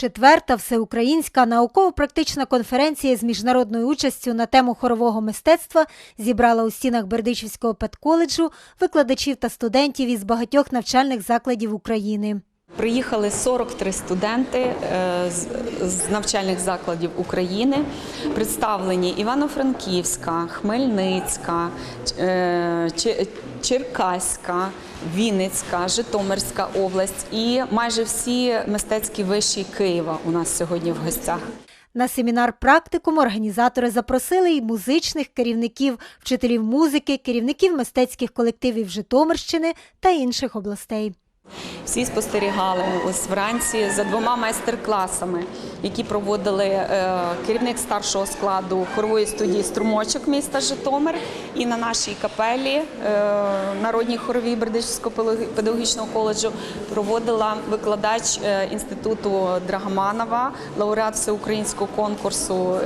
Четверта всеукраїнська науково-практична конференція з міжнародною участю на тему хорового мистецтва зібрала у стінах Бердичівського педколеджу викладачів та студентів із багатьох навчальних закладів України. Приїхали 43 студенти е, з- навчальних закладів України, представлені Івано-Франківська, Хмельницька, е, Черкаська, Вінницька, Житомирська область і майже всі мистецькі виші Києва у нас сьогодні в гостях. На семінар практикум організатори запросили й музичних керівників, вчителів музики, керівників мистецьких колективів Житомирщини та інших областей. Всі спостерігали ось вранці за двома майстер-класами, які проводили е, керівник старшого складу хорової студії Струмочок міста Житомир. І на нашій капелі е, Народній хоровій Бердичівського педагогічного коледжу проводила викладач е, інституту Драгоманова, лауреат всеукраїнського конкурсу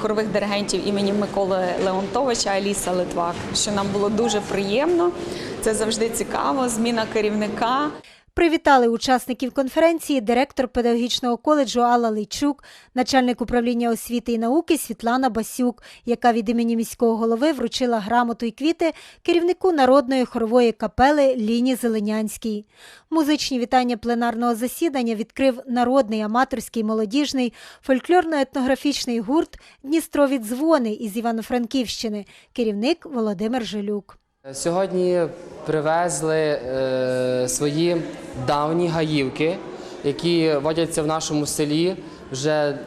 хорових диригентів імені Миколи Леонтовича Аліса Литвак, що нам було дуже приємно. Це завжди цікаво. Зміна керівника. Привітали учасників конференції директор педагогічного коледжу Алла Лейчук, начальник управління освіти і науки Світлана Басюк, яка від імені міського голови вручила грамоту й квіти керівнику народної хорової капели Ліні Зеленянській. Музичні вітання пленарного засідання відкрив народний аматорський молодіжний фольклорно-етнографічний гурт Дністрові дзвони із Івано-Франківщини, керівник Володимир Жилюк. Сьогодні привезли е, свої давні гаївки, які водяться в нашому селі вже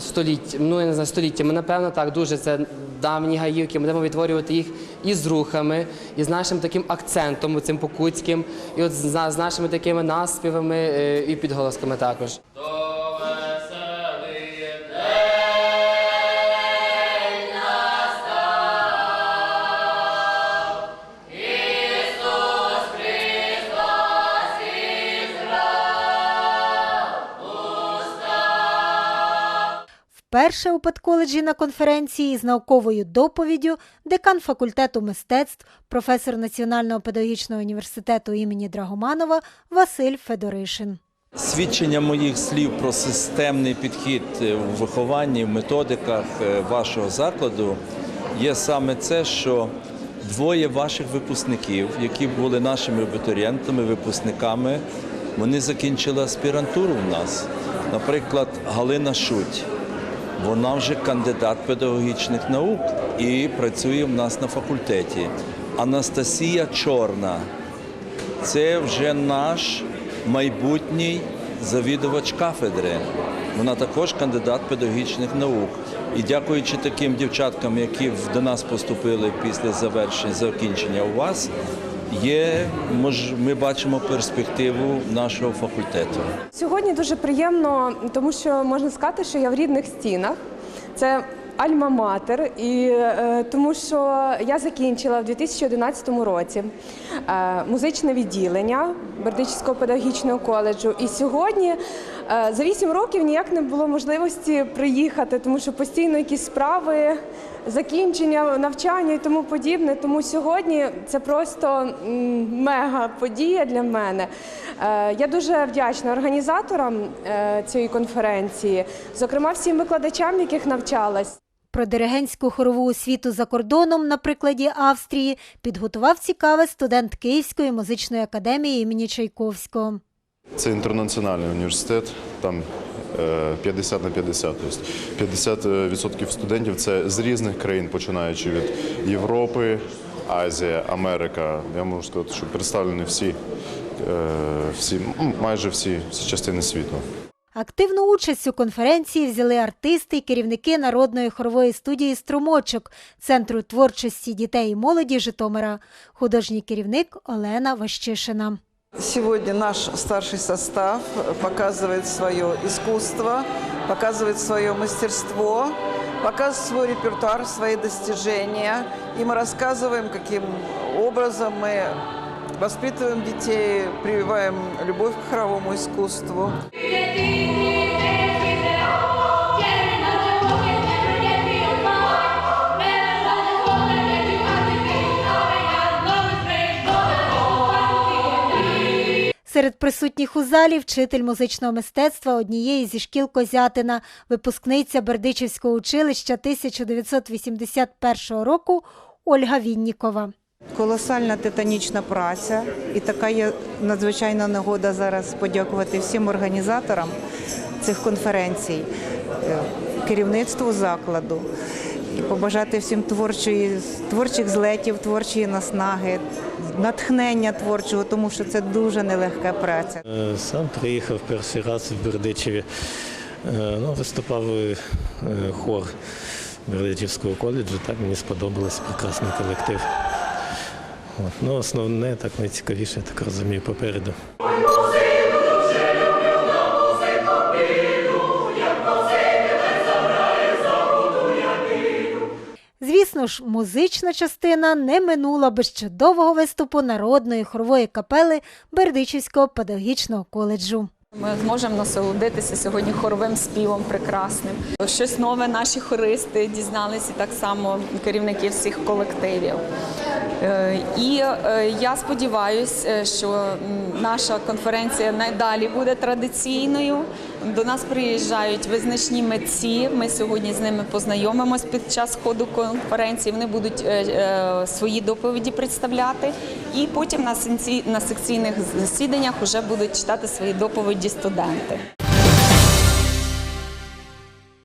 століття, ну я не знаю, століттями, напевно, так, дуже це давні гаївки. Ми будемо відтворювати їх і з рухами, і з нашим таким акцентом, цим покутським, і от з, нашими такими наспівами е, і підголосками також. Вперше у педколеджі на конференції з науковою доповіддю декан факультету мистецтв, професор Національного педагогічного університету імені Драгоманова Василь Федоришин. Свідчення моїх слів про системний підхід в вихованні, в методиках е, вашого закладу є саме це, що двоє ваших випускників, які були нашими абітурієнтами, випускниками, вони закінчили аспірантуру в нас. Наприклад, Галина Шуть. Вона вже кандидат педагогічних наук і працює в нас на факультеті. Анастасія Чорна це вже наш майбутній завідувач кафедри. Вона також кандидат педагогічних наук. І дякуючи таким дівчаткам, які до нас поступили після завершення закінчення у вас, є мож, ми бачимо перспективу нашого факультету. Сьогодні дуже приємно, тому що можна сказати, що я в рідних стінах. Це Альма-Матер, і е, тому що я закінчила в 2011 році е, музичне відділення Бердичівського педагогічного коледжу. І сьогодні за 8 років ніяк не було можливості приїхати, тому що постійно якісь справи, закінчення навчання і тому подібне. Тому сьогодні це просто мега подія для мене. Е, Я дуже вдячна організаторам е, цієї конференції, зокрема всім викладачам, яких навчалась. Про диригентську хорову освіту за кордоном на прикладі Австрії підготував цікаве студент Київської музичної академії імені Чайковського. Це інтернаціональний університет, там е, 50 на 50. Тобто 50% студентів це з різних країн, починаючи від Європи, Азія, Америка. Я можу сказати, що представлені всі, е, всі майже всі, всі частини світу. Активну участь у конференції взяли артисти і керівники народної хорової студії Струмочок Центру творчості дітей і молоді Житомира, художній керівник Олена Ващишина. Сегодня наш старший состав показывает свое искусство, показывает свое мастерство, показывает свой репертуар, свои достижения. И мы рассказываем, каким образом мы воспитываем детей, прививаем любовь к хоровому искусству. Серед присутніх у залі вчитель музичного мистецтва однієї зі шкіл Козятина, випускниця Бердичівського училища 1981 року Ольга Віннікова. Колосальна титанічна праця, і така є надзвичайна нагода зараз подякувати всім організаторам цих конференцій, е, керівництву закладу побажати всім творчої, творчих злетів, творчої наснаги, натхнення творчого, тому що це дуже нелегка праця. Е, Сам приїхав перший раз в Бердичеві. Е, Ну, виступав е, хор Бердичівського коледжу. Так мені сподобалось прекрасний колектив. От. Ну, основне, так найцікавіше, я так розумію, попереду. Звісно ж, музична частина не минула без чудового виступу народної хорової капели Бердичівського педагогічного коледжу. Ми зможемо насолодитися сьогодні хоровим співом прекрасним. Щось нове наші хористи дізналися, так само керівники всіх колективів. Е, І е, я сподіваюся, що наша конференція надалі буде традиційною. До нас приїжджають визначні митці. Ми сьогодні з ними познайомимось під час ходу конференції. Вони будуть е, е, свої доповіді представляти, і потім на секційних засіданнях вже будуть читати свої доповіді студенти.